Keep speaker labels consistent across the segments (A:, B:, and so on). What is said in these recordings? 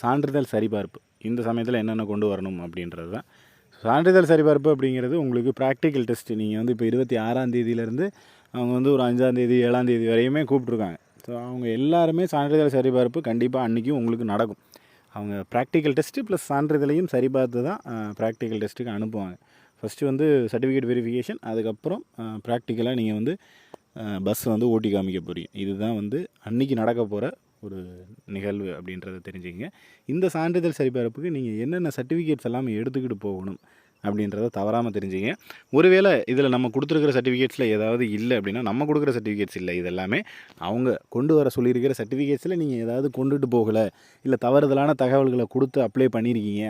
A: சான்றிதழ் சரிபார்ப்பு. இந்த சமயத்தில் என்னென்ன கொண்டு வரணும் அப்படின்றது தான். சான்றிதழ் சரிபார்ப்பு அப்படிங்கிறது உங்களுக்கு ப்ராக்டிக்கல் டெஸ்ட் நீங்கள் வந்து இப்போ இருபத்தி ஆறாம் தேதியிலேருந்து அவங்க வந்து ஒரு அஞ்சாந்தேதி ஏழாந்தேதி வரையுமே கூப்பிட்ருக்காங்க ஸோ அவங்க எல்லாருமே சான்றிதழ் சரிபார்ப்பு கண்டிப்பாக அன்றைக்கும் உங்களுக்கு நடக்கும். அவங்க ப்ராக்டிக்கல் டெஸ்ட்டு ப்ளஸ் சான்றிதழையும் சரிபார்த்து தான் ப்ராக்டிக்கல் டெஸ்ட்டுக்கு அனுப்புவாங்க. ஃபஸ்ட்டு வந்து சர்டிஃபிகேட் வெரிஃபிகேஷன் அதுக்கப்புறம் ப்ராக்டிக்கலாக நீங்கள் வந்து பஸ் வந்து ஓட்டி காமிக்க போகிறீங்க இதுதான் வந்து அன்றைக்கி நடக்க போகிற ஒரு நிகழ்வு அப்படின்றத தெரிஞ்சுக்கங்க. இந்த சான்றிதழ் சரிபார்ப்புக்கு நீங்கள் என்னென்ன சர்டிஃபிகேட்ஸ் எல்லாமே எடுத்துக்கிட்டு போகணும் அப்படின்றத தவறாமல் தெரிஞ்சுங்க ஒருவேளை இதில் நம்ம கொடுத்துருக்கிற சர்டிஃபிகேட்ஸில் ஏதாவது இல்லை அப்படின்னா நம்ம கொடுக்குற சர்டிஃபிகேட்ஸ் இல்லை இது எல்லாமே அவங்க கொண்டு வர சொல்லியிருக்கிற சர்டிஃபிகேட்ஸில் நீங்கள் ஏதாவது கொண்டுட்டு போகலை இல்லை தவறுதலான தகவல்களை கொடுத்து அப்ளை பண்ணியிருக்கீங்க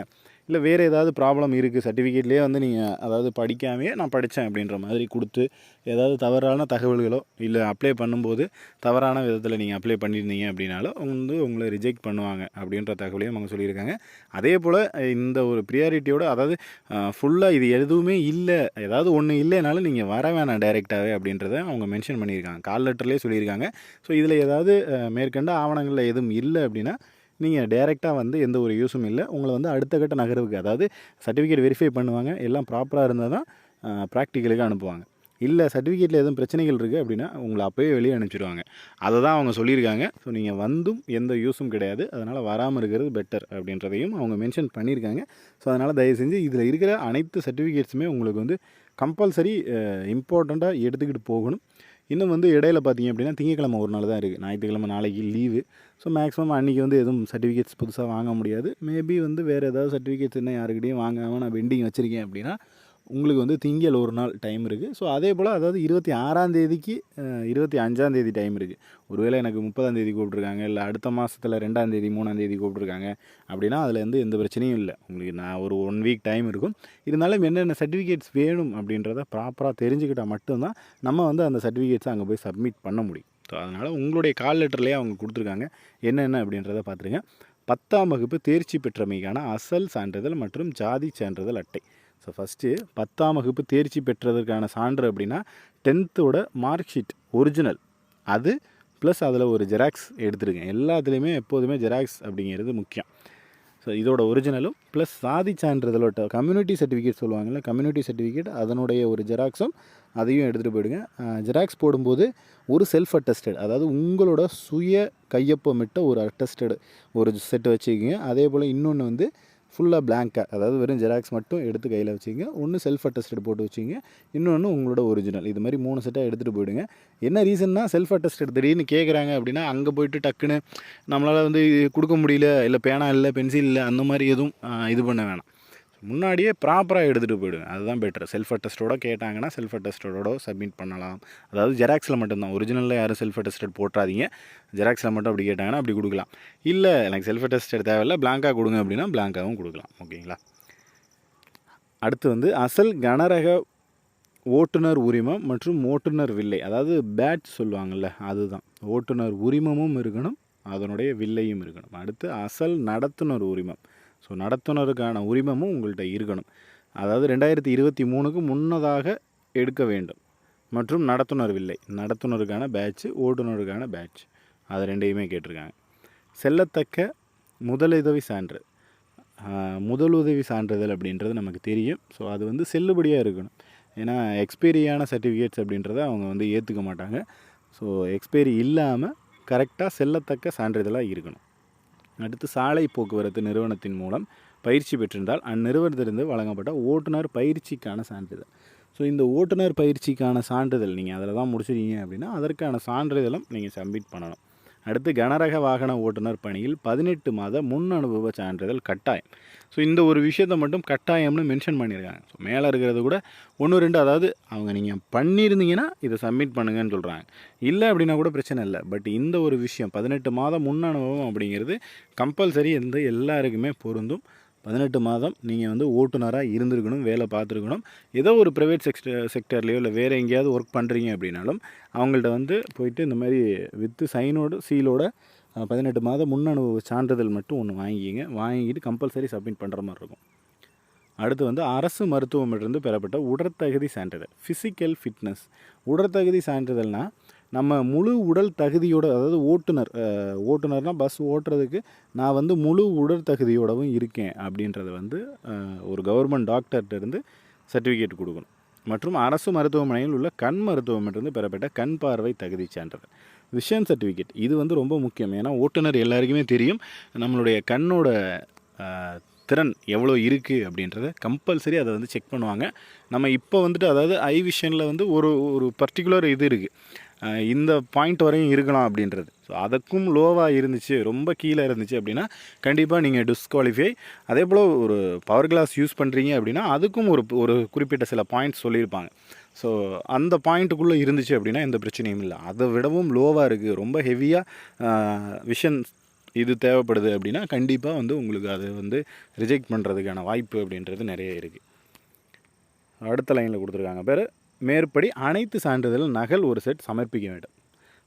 A: இல்லை வேறு ஏதாவது ப்ராப்ளம் இருக்குது சர்டிஃபிகேட்லேயே வந்து நீங்கள் அதாவது படிக்காமையே நான் படித்தேன் அப்படின்ற மாதிரி கொடுத்து ஏதாவது தவறான தகவல்களோ இல்லை அப்ளை பண்ணும்போது தவறான விதத்தில் நீங்கள் அப்ளை பண்ணியிருந்தீங்க அப்படின்னாலும் வந்து உங்களை ரிஜெக்ட் பண்ணுவாங்க அப்படின்ற தகவலையும் அவங்க சொல்லியிருக்காங்க. அதே போல் இந்த ஒரு ப்ரியாரிட்டியோட அதாவது ஃபுல்லாக இது எதுவுமே இல்லை ஏதாவது ஒன்று இல்லைனாலும் நீங்கள் வர வேணாம் டைரெக்டாகவே அப்படின்றத அவங்க மென்ஷன் பண்ணியிருக்காங்க. கால் லெட்டர்லேயே சொல்லியிருக்காங்க. ஸோ இதில் ஏதாவது மேற்கண்ட ஆவணங்களில் எதுவும் இல்லை அப்படின்னா நீங்கள் டேரெக்டாக வந்து எந்த ஒரு யூஸும் இல்லை. உங்களை வந்து அடுத்த கட்ட நகர்வுக்கு அதாவது சர்டிஃபிகேட் வெரிஃபை பண்ணுவாங்க. எல்லாம் ப்ராப்பராக இருந்தால் தான் ப்ராக்டிக்கலுக்கு அனுப்புவாங்க. இல்லை சர்டிஃபிகேட்டில் எதுவும் பிரச்சனைகள் இருக்குது அப்படின்னா உங்களை அப்போயே வெளியே அனுப்பிச்சிடுவாங்க. அதை தான் அவங்க சொல்லியிருக்காங்க. ஸோ நீங்கள் வந்தும் எந்த யூஸும் கிடையாது. அதனால் வராமல் இருக்கிறது பெட்டர் அப்படின்றதையும் அவங்க மென்ஷன் பண்ணியிருக்காங்க. ஸோ அதனால் தயவு செஞ்சு இதில் இருக்கிற அனைத்து சர்டிஃபிகேட்ஸுமே உங்களுக்கு வந்து கம்பல்சரி இம்பார்ட்டண்ட்டாக எடுத்துக்கிட்டு போகணும். இன்னும் வந்து இடையில பார்த்தீங்க அப்படின்னா திங்கக்கிழமை ஒரு நாள் தான் இருக்குது. ஞாயிற்றுக்கிழமை நாளைக்கு லீவு ஸோ மேக்ஸிமம் அன்றைக்கி வந்து எதுவும் சர்டிஃபிகேட்ஸ் புதுசாக வாங்க முடியாது. மேபி வந்து வேறு ஏதாவது சர்டிஃபிகேட்ஸ் என்ன யாருக்கிட்டையும் வாங்காமல் நான் பெண்டிங் வச்சுருக்கேன் அப்படின்னா உங்களுக்கு வந்து திங்கள் ஒரு நாள் டைம் இருக்குது ஸோ அதே போல் அதாவது இருபத்தி ஆறாம் தேதிக்கு இருபத்தி அஞ்சாம் தேதி டைம் இருக்குது ஒருவேளை எனக்கு முப்பதாம் தேதி கூப்பிட்ருக்காங்க இல்லை அடுத்த மாதத்தில் ரெண்டாம் தேதி மூணாம் தேதி கூப்பிட்ருக்காங்க அப்படின்னா அதில் வந்து எந்த பிரச்சனையும் இல்லை. உங்களுக்கு நான் ஒரு ஒன் வீக் டைம் இருக்கும். இருந்தாலும் என்னென்ன சர்டிஃபிகேட்ஸ் வேணும் அப்படின்றத ப்ராப்பராக தெரிஞ்சுக்கிட்டால் மட்டும்தான் நம்ம வந்து அந்த சர்டிஃபிகேட்ஸை அங்கே போய் சப்மிட் பண்ண முடியும். ஸோ அதனால் உங்களுடைய கால் லெட்டர்லேயே அவங்க கொடுத்துருக்காங்க. என்னென்ன அப்படின்றத பார்த்துருங்க பத்தாம் வகுப்பு தேர்ச்சி பெற்றமைக்கான அசல் சான்றிதழ் மற்றும் ஜாதி சான்றிதழ் அட்டை. ஸோ ஃபஸ்ட்டு பத்தாம் வகுப்பு தேர்ச்சி பெற்றதற்கான சான்று அப்படின்னா டென்த்தோட மார்க் ஷீட் ஒரிஜினல் அது ப்ளஸ் அதில் ஒரு ஜெராக்ஸ் எடுத்துருக்கேன். எல்லாத்துலேயுமே எப்போதுமே ஜெராக்ஸ் அப்படிங்கிறது முக்கியம். ஸோ இதோட ஒரிஜினலும் ப்ளஸ் சாதி சான்றிதழோட கம்யூனிட்டி சர்டிஃபிகேட் சொல்லுவாங்கல்ல கம்யூனிட்டி சர்டிஃபிகேட் அதனுடைய ஒரு ஜெராக்ஸும் அதையும் எடுத்துகிட்டு போயிடுங்க. ஜெராக்ஸ் போடும்போது ஒரு செல்ஃப் அட்டஸ்டட் அதாவது உங்களோட சுய கையொப்பமிட்ட ஒரு அட்டஸ்டடு ஒரு செட்டு வச்சுக்கிங்க. அதே போல் இன்னொன்று வந்து ஃபுல்லாக பிளாங்காக அதாவது வெறும் ஜெராக்ஸ் மட்டும் எடுத்து கையில் வச்சுங்க ஒன்று செல்ஃப் அட்டஸ்டட் போட்டு வச்சுங்க இன்னொன்று உங்களோட ஒரிஜினல் இது மாதிரி மூணு செட்டாக எடுத்துகிட்டு போயிடுங்க. என்ன ரீசன்னா செல்ஃப் அட்டஸ்டட் திடீர்னு கேட்குறாங்க அப்படின்னா அங்கே போயிட்டு டக்குன்னு நம்மளால் வந்து கொடுக்க முடியல இல்லை பேனா இல்லை பென்சில் இல்லை அந்த மாதிரி எதுவும் இது பண்ண வேணாம். முன்னாடியே ப்ராப்பராக எடுத்துகிட்டு போயிடுங்க அதுதான் பெட்டர் செல்ஃப் அட்டஸ்டோட கேட்டாங்கன்னா செல்ஃப் அட்டஸ்டோட சப்மிட் பண்ணலாம். அதாவது ஜெராக்ஸில் மட்டும்தான். ஒரிஜினலில் யாரும் செல்ஃப் அட்டஸ்டட் போட்டுறாதீங்க ஜெராக்ஸில் மட்டும் அப்படி கேட்டாங்கன்னா அப்படி கொடுக்கலாம். இல்லை எனக்கு செல்ஃப் அட்டஸ்டட் தேவையில்ல. பிளாங்காக கொடுங்க அப்படின்னா பிளாங்காகவும் கொடுக்கலாம். ஓகேங்களா? அடுத்து வந்து அசல் கனரக ஓட்டுநர் உரிமம் மற்றும் ஓட்டுநர் வில்லை. அதாவது பேட் சொல்லுவாங்கள்ல அதுதான். ஓட்டுநர் உரிமமும் இருக்கணும் அதனுடைய வில்லையும் இருக்கணும். அடுத்து அசல் நடத்துனர் உரிமம். ஸோ நடத்துனருக்கான உரிமமும் உங்கள்கிட்ட இருக்கணும். அதாவது ரெண்டாயிரத்தி இருபத்தி மூணுக்கு முன்னதாக எடுக்க வேண்டும். மற்றும் நடத்துனர் வில்லை. நடத்துனருக்கான பேட்ச் ஓட்டுநருக்கான பேட்ச் அது ரெண்டையுமே கேட்டிருக்காங்க. செல்லத்தக்க முதலுதவி சான்று. முதலுதவி சான்றிதழ் அப்படின்றது நமக்கு தெரியும். ஸோ அது வந்து செல்லுபடியாக இருக்கணும். ஏன்னா எக்ஸ்பைரியான சர்டிஃபிகேட்ஸ் அப்படின்றத அவங்க வந்து ஏற்றுக்க மாட்டாங்க. ஸோ எக்ஸ்பைரி இல்லாமல் கரெக்டாக செல்லத்தக்க சான்றிதழாக இருக்கணும். அடுத்து சாலை போக்குவரத்து நிறுவனத்தின் மூலம் பயிற்சி பெற்றிருந்தால் அந்நிறுவனத்திலிருந்து வழங்கப்பட்ட ஓட்டுநர் பயிற்சிக்கான சான்றிதழ். ஸோ இந்த ஓட்டுநர் பயிற்சிக்கான சான்றிதழ் நீங்கள் அதில் தான் முடிச்சிருக்கீங்க அப்படின்னா அதற்கான சான்றிதழும் நீங்கள் சப்மிட் பண்ணணும். அடுத்து கனரக வாகன ஓட்டுநர் பணியில் பதினெட்டு மாத முன் அனுபவ சான்றிதழ் கட்டாயம். ஸோ இந்த ஒரு விஷயத்தை மட்டும் கட்டாயம்னு மென்ஷன் பண்ணியிருக்காங்க. ஸோ மேலே இருக்கிறது கூட ஒன்று ரெண்டு அதாவது அவங்க நீங்கள் பண்ணியிருந்தீங்கன்னா இதை சப்மிட் பண்ணுங்கன்னு சொல்கிறாங்க இல்லை அப்படின்னா கூட பிரச்சனை இல்லை. பட் இந்த ஒரு விஷயம் பதினெட்டு மாதம் முன் அனுபவம் அப்படிங்கிறது கம்பல்சரி எந்த எல்லாருக்குமே பொருந்தும். பதினெட்டு மாதம் நீங்கள் வந்து ஓட்டுநராக இருந்திருக்கணும் வேலை பார்த்துருக்கணும். ஏதோ ஒரு ப்ரைவேட் செக்டர் செக்டர்லேயோ இல்லை வேறு எங்கேயாவது ஒர்க் பண்ணுறீங்க அப்படின்னாலும் அவங்கள்ட்ட வந்து போயிட்டு இந்த மாதிரி வித்து சைனோடு சீலோட பதினெட்டு மாதம் முன் அனுபவ சான்றிதழ் மட்டும் ஒன்று வாங்கிக்கிங்க. வாங்கிட்டு கம்பல்சரி சப்மிட் பண்ணுற மாதிரி இருக்கும். அடுத்து வந்து அரசு மருத்துவமிலிருந்து பெறப்பட்ட உடற்தகுதி சான்றிதழ் ஃபிசிக்கல் ஃபிட்னஸ் உடற்தகுதி சான்றிதழ்னால் நம்ம முழு உடல் தகுதியோட அதாவது ஓட்டுநர் ஓட்டுநர்னால் பஸ் ஓட்டுறதுக்கு நான் வந்து முழு உடல் தகுதியோடவும் இருக்கேன் அப்படின்றத வந்து ஒரு கவர்மெண்ட் டாக்டர்கிட்ட இருந்து சர்டிஃபிகேட் கொடுக்கணும். மற்றும் அரசு மருத்துவமனையில் உள்ள கண் மருத்துவமனையிலிருந்து பெறப்பட்ட கண் பார்வை தகுதி சான்றிதழ் விஷன் சர்டிஃபிகேட் இது வந்து ரொம்ப முக்கியம். ஏன்னா ஓட்டுநர் எல்லாருக்குமே தெரியும் நம்மளுடைய கண்ணோட திறன் எவ்வளோ இருக்குது அப்படின்றத கம்பல்சரி அதை வந்து செக் பண்ணுவாங்க. நம்ம இப்போ வந்துட்டு அதாவது ஐ விஷனில் வந்து ஒரு ஒரு பர்டிகுலர் இது இருக்குது இந்த பாயிண்ட் வரையும் இருக்கலாம் அப்படின்றது. ஸோ அதுக்கும் லோவாக இருந்துச்சு ரொம்ப கீழே இருந்துச்சு அப்படின்னா கண்டிப்பாக நீங்கள் டிஸ்குவாலிஃபை அதே போல் ஒரு பவர் கிளாஸ் யூஸ் பண்ணுறீங்க அப்படின்னா அதுக்கும் ஒரு ஒரு குறிப்பிட்ட சில பாயிண்ட்ஸ் சொல்லியிருப்பாங்க. ஸோ அந்த பாயிண்ட்டுக்குள்ளே இருந்துச்சு அப்படின்னா எந்த பிரச்சனையும் இல்லை. அதை விடவும் லோவாக இருக்குது ரொம்ப ஹெவியாக விஷன் இது தேவைப்படுது அப்படின்னா கண்டிப்பாக வந்து உங்களுக்கு அதை வந்து ரிஜெக்ட் பண்ணுறதுக்கான வாய்ப்பு அப்படின்றது நிறைய இருக்குது அடுத்த லைனில் கொடுத்துருக்காங்க. பேர் மேற்படி அனைத்து சான்றிதழ் நகல் ஒரு செட் சமர்ப்பிக்க வேண்டும்.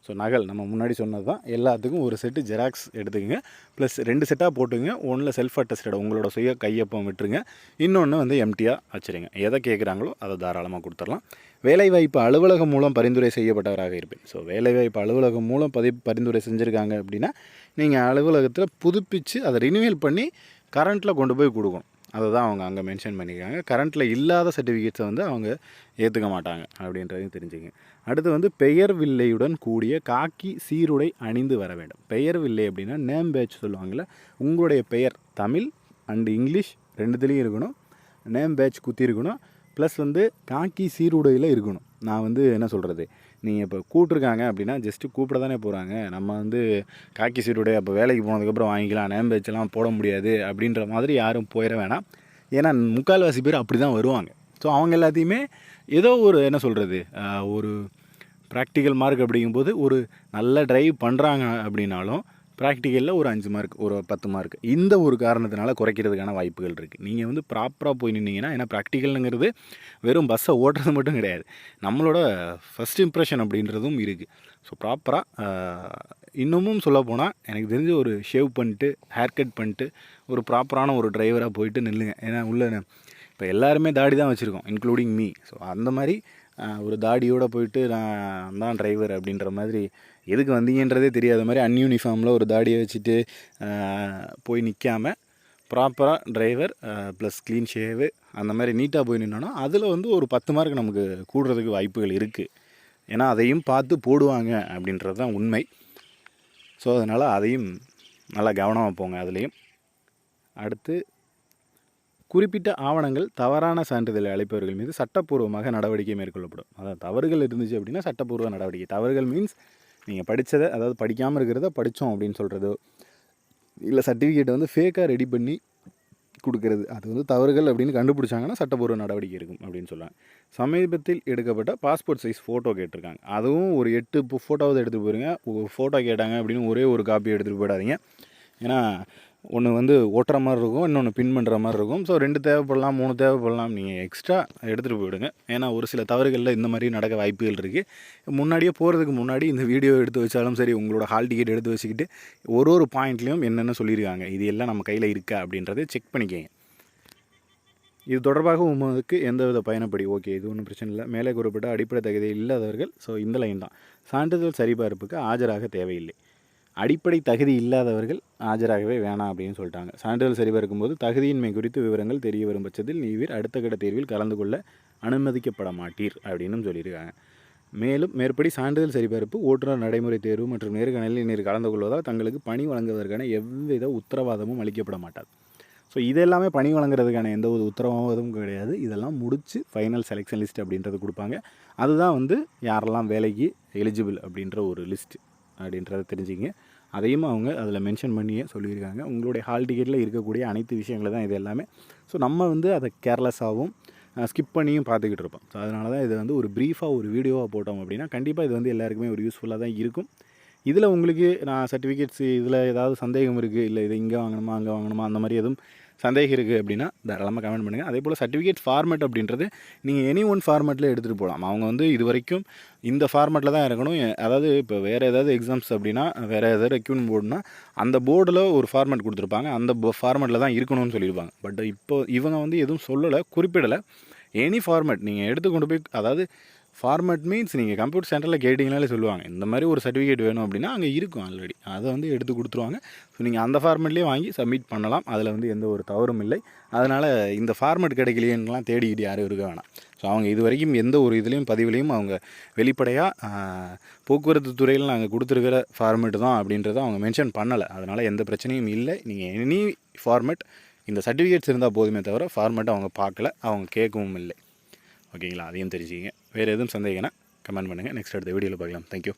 A: ஸோ நகல் நம்ம முன்னாடி சொன்னது தான் எல்லாத்துக்கும் ஒரு செட்டு ஜெராக்ஸ் எடுத்துக்கோங்க. ப்ளஸ் ரெண்டு செட்டாக போட்டுங்க ஒன்றில் செல்ஃப் அட்டஸ்டட் உங்களோட சுய கையொப்பம் விட்டுருங்க. இன்னொன்று வந்து எம்டியாக வச்சுருங்க. எதை கேட்குறாங்களோ அதை தாராளமாக கொடுத்துடலாம். வேலைவாய்ப்பு அலுவலகம் மூலம் பரிந்துரை செய்யப்பட்டவராக இருப்பேன். ஸோ வேலைவாய்ப்பு அலுவலகம் மூலம் பதி பரிந்துரை செஞ்சுருக்காங்க அப்படின்னா நீங்கள் அலுவலகத்தில் புதுப்பித்து அதை ரினியூவல் பண்ணி கரண்ட்டில் கொண்டு போய் கொடுக்கணும். அதை தான் அவங்க அங்கே மென்ஷன் பண்ணிக்கிறாங்க கரண்ட்டில் இல்லாத சர்டிஃபிகேட்ஸை வந்து அவங்க ஏற்றுக்க மாட்டாங்க அப்படின்றதையும் தெரிஞ்சுங்க. அடுத்து வந்து பெயர் வில்லையுடன் கூடிய காக்கி சீருடை அணிந்து வர வேண்டும். பெயர் வில்லை அப்படின்னா நேம் பேட்ச் சொல்லுவாங்கள்ல உங்களுடைய பெயர் தமிழ் அண்டு இங்கிலீஷ் ரெண்டுத்துலேயும் இருக்கணும். நேம் பேட்ச் குத்தி இருக்கணும். ப்ளஸ் வந்து காக்கி சீருடையில் இருக்கணும். நான் வந்து என்ன சொல்கிறது நீங்கள் இப்போ கூப்பிட்ருக்காங்க அப்படின்னா ஜஸ்ட்டு கூப்பிட தானே போகிறாங்க நம்ம வந்து காக்கி சீருடைய அப்போ வேலைக்கு போனதுக்கப்புறம் வாங்கிக்கலாம் நேம் பேட்செல்லாம் போட முடியாது அப்படின்ற மாதிரி யாரும் போயிட வேணாம். ஏன்னா முக்கால்வாசி பேர் அப்படி தான் வருவாங்க. ஸோ அவங்க எல்லாத்தையுமே ஏதோ ஒரு என்ன சொல்கிறது ஒரு ப்ராக்டிக்கல் மார்க் அப்படிங்கும்போது ஒரு நல்ல ட்ரைவ் பண்ணுறாங்க அப்படின்னாலும் ப்ராக்டிக்கலில் ஒரு அஞ்சு மார்க் ஒரு பத்து மார்க் இந்த ஒரு காரணத்தினால குறைக்கிறதுக்கான வாய்ப்புகள் இருக்குது நீங்கள் வந்து ப்ராப்பராக போய் நின்னீங்கன்னா ஏன்னா ப்ராக்டிக்கல்ங்கிறது வெறும் பஸ்ஸை ஓட்டுறது மட்டும் கிடையாது. நம்மளோட ஃபஸ்ட் இம்ப்ரெஷன் அப்படின்றதும் இருக்குது ஸோ ப்ராப்பராக இன்னமும் சொல்லப்போனால் எனக்கு தெரிஞ்சு ஒரு ஷேவ் பண்ணிட்டு ஹேர் கட் பண்ணிட்டு ஒரு ப்ராப்பரான ஒரு டிரைவராக போயிட்டு நில்லுங்க. ஏன்னா உள்ள இப்போ எல்லாருமே தாடி தான் வச்சுருக்கோம் இன்க்ளூடிங் மீ ஸோ அந்த மாதிரி ஒரு தாடியோடு போயிட்டு நான் தான் டிரைவர் அப்படின்ற மாதிரி எதுக்கு வந்தீங்கன்றதே தெரியாத மாதிரி அன்யூனிஃபார்மில் ஒரு தாடியை வச்சுட்டு போய் நிற்காம ப்ராப்பராக டிரைவர் ப்ளஸ் க்ளீன் ஷேவு அந்த மாதிரி நீட்டாக போய் நின்னோன்னா அதில் வந்து ஒரு பத்து மார்க் நமக்கு கூடுறதுக்கு வாய்ப்புகள் இருக்குது ஏன்னா அதையும் பார்த்து போடுவாங்க அப்படின்றது தான் உண்மை. ஸோ அதனால் அதையும் நல்லா கவனமாக போங்க அதுலேயும். அடுத்து குறிப்பிட்ட ஆவணங்கள் தவறான சான்றிதழை அளிப்பவர்கள் மீது சட்டப்பூர்வமாக நடவடிக்கை மேற்கொள்ளப்படும். அதாவது தவறுகள் இருந்துச்சு அப்படின்னா சட்டப்பூர்வ நடவடிக்கை. தவறுகள் மீன்ஸ் நீங்கள் படித்ததை அதாவது படிக்காமல் இருக்கிறத படித்தோம் அப்படின்னு சொல்கிறதோ இல்லை சர்டிஃபிகேட்டை வந்து ஃபேக்காக ரெடி பண்ணி கொடுக்கறது. அது வந்து தவறுகள் அப்படின்னு கண்டுபிடிச்சாங்கன்னா சட்டப்பூர்வ நடவடிக்கை இருக்கும் அப்படின்னு சொல்லுவாங்க சமீபத்தில் எடுக்கப்பட்ட பாஸ்போர்ட் சைஸ் ஃபோட்டோ கேட்டிருக்காங்க. அதுவும் ஒரு எட்டு ஃபோட்டோவது எடுத்துகிட்டு போயிருங்க. ஃபோட்டோ கேட்டாங்க அப்படின்னு ஒரே ஒரு காப்பி எடுத்துகிட்டு போயிடாதீங்க. ஏன்னா ஒன்று வந்து ஓட்டுற மாதிரி இருக்கும் இன்னொன்று பின் பண்ணுற மாதிரி இருக்கும். ஸோ ரெண்டு தேவைப்படலாம் மூணு தேவைப்படலாம் நீங்கள் எக்ஸ்ட்ரா எடுத்துகிட்டு போயிடுங்க. ஏன்னா ஒரு சில தவறுகளில் இந்த மாதிரி நடக்க வாய்ப்புகள் இருக்குது முன்னாடியே போகிறதுக்கு முன்னாடி இந்த வீடியோ எடுத்து வச்சாலும் சரி உங்களோட ஹால் டிக்கெட் எடுத்து வச்சுக்கிட்டு ஒரு ஒரு பாயிண்ட்லேயும் என்னென்ன சொல்லியிருக்காங்க இது எல்லாம் நம்ம கையில் இருக்கா அப்படின்றத செக் பண்ணிக்கங்க. இது தொடர்பாக உமக்கு எந்தவித பயணப்படி ஓகே இது ஒன்றும் பிரச்சனை இல்லை. மேலே குறிப்பிட்ட அடிப்படை தகுதி இல்லாதவர்கள் ஸோ இந்த லைன் தான். சான்றிதழ் சரிபார்ப்புக்கு ஆஜராக தேவையில்லை. அடிப்படை தகுதி இல்லாதவர்கள் ஆஜராகவே வேணாம் அப்படின்னு சொல்லிட்டாங்க. சான்றிதழ் சரிபார்க்கும் போது தகுதியின்மை குறித்து விவரங்கள் தெரிய வரும் பட்சத்தில் நீவிர் அடுத்த கட்ட தேர்வில் கலந்து கொள்ள அனுமதிக்கப்பட மாட்டீர் அப்படின்னும் சொல்லியிருக்காங்க. மேலும் மேற்படி சான்றிதழ் சரிபார்ப்பு ஓட்டுநர் நடைமுறை தேர்வு மற்றும் நேர்காணலில் நீர் கலந்து கொள்வதால் தங்களுக்கு பணி வழங்குவதற்கான எவ்வித உத்தரவாதமும் அளிக்கப்பட மாட்டாது. ஸோ இதெல்லாமே பணி வழங்குறதுக்கான எந்த ஒரு உத்தரவாதமும் கிடையாது. இதெல்லாம் முடித்து ஃபைனல் செலெக்ஷன் லிஸ்ட் அப்படின்றது கொடுப்பாங்க. அதுதான் வந்து யாரெல்லாம் வேலைக்கு எலிஜிபிள் அப்படின்ற ஒரு லிஸ்ட்டு அப்படின்றத தெரிஞ்சுங்க அதையும் அவங்க அதில் மென்ஷன் பண்ணியே சொல்லியிருக்காங்க. உங்களுடைய ஹால் டிக்கெட்டில் இருக்கக்கூடிய அனைத்து விஷயங்கள் தான் இது எல்லாமே. ஸோ நம்ம வந்து அதை கேர்லெஸ்ஸாகவும் ஸ்கிப் பண்ணியும் பார்த்துக்கிட்டு இருப்போம். ஸோ அதனால தான் இதை வந்து ஒரு ப்ரீஃபாக ஒரு வீடியோவாக போட்டோம் அப்படின்னா கண்டிப்பாக இது வந்து எல்லாருக்குமே ஒரு யூஸ்ஃபுல்லாக தான் இருக்கும். இதில் உங்களுக்கு நான் சர்டிஃபிகேட்ஸ் இதில் ஏதாவது சந்தேகம் இருக்குது இல்லை இது இங்கே வாங்கணுமா அங்கே வாங்கணுமா அந்த மாதிரி எதுவும் சந்தேகம் இருக்குது அப்படின்னா தாராளமாக கமெண்ட் பண்ணுங்கள் அதே போல் சர்டிஃபிகேட் ஃபார்மேட் அப்படின்றது நீங்கள் எனி ஒன் ஃபார்மேட்டில் எடுத்துகிட்டு போகலாம் அவங்க வந்து இது வரைக்கும் இந்த ஃபார்மேட்டில் தான் இருக்கணும் அதாவது இப்போ வேறு ஏதாவது எக்ஸாம்ஸ் அப்படின்னா வேறு ஏதாவது ரெக்யூன் போர்டுனா அந்த போர்டில் ஒரு ஃபார்மேட் கொடுத்துருப்பாங்க. அந்த ஃபார்மேட்டில் தான் இருக்கணும்னு சொல்லியிருப்பாங்க பட் இப்போ இவங்க வந்து எதுவும் சொல்லலை குறிப்பிடலை. எனி ஃபார்மேட் நீங்கள் எடுத்து கொண்டு போய் அதாவது ஃபார்மேட் மீன்ஸ் நீங்கள் கம்ப்யூட்டர் சென்டரில் கேட்டிங்கனாலே சொல்லுவாங்க. இந்த மாதிரி ஒரு சர்டிஃபிகேட் வேணும் அப்படின்னா அங்கே இருக்கும் ஆல்ரெடி அதை வந்து எடுத்து கொடுத்துருவாங்க. ஸோ நீங்கள் அந்த ஃபார்மேட்லேயே வாங்கி சப்மிட் பண்ணலாம். அதில் வந்து எந்த ஒரு தவறும் இல்லை. அதனால் இந்த ஃபார்மேட் கிடைக்கலையேன்னுலாம் தேடிக்கிட்டு யாரும் இருக்க வேணாம். ஸோ அவங்க இது வரைக்கும் எந்த ஒரு இதுலேயும் பதிவுலேயும் அவங்க வெளிப்படையாக போக்குவரத்து துறையில் நாங்கள் கொடுத்துருக்கிற ஃபார்மேட் தான் அப்படின்றத அவங்க மென்ஷன் பண்ணலை. அதனால் எந்த பிரச்சனையும் இல்லை. நீங்கள் எனி ஃபார்மேட் இந்த சர்டிஃபிகேட்ஸ் இருந்தால் போதுமே தவிர ஃபார்மேட் அவங்க பார்க்கல. அவங்க கேட்கவும் இல்லை. ஓகேங்களா? அதையும் தெரிஞ்சுக்கிங்க. வேறு எதுவும் சந்தேகம்னா கமெண்ட் பண்ணுங்கள் நெக்ஸ்ட் அடுத்த வீடியோவில் பார்க்கலாம். தேங்க்யூ